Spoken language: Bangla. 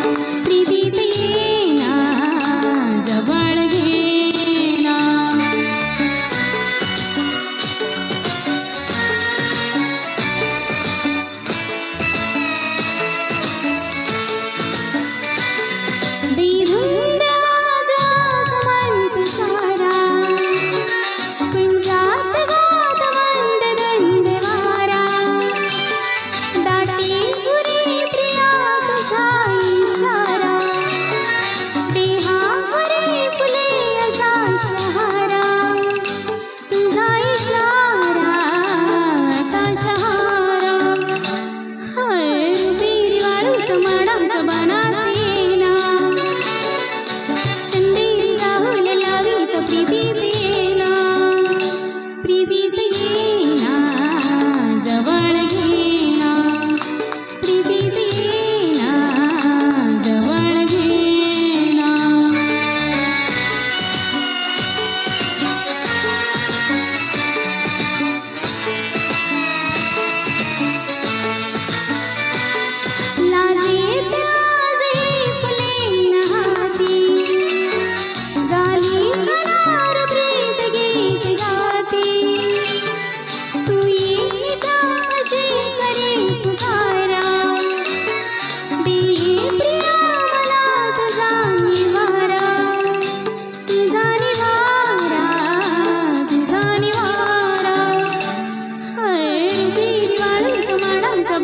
प्रीति जमाना जीना चंदी जाहुल लावी तो प्रीति देना प्रीति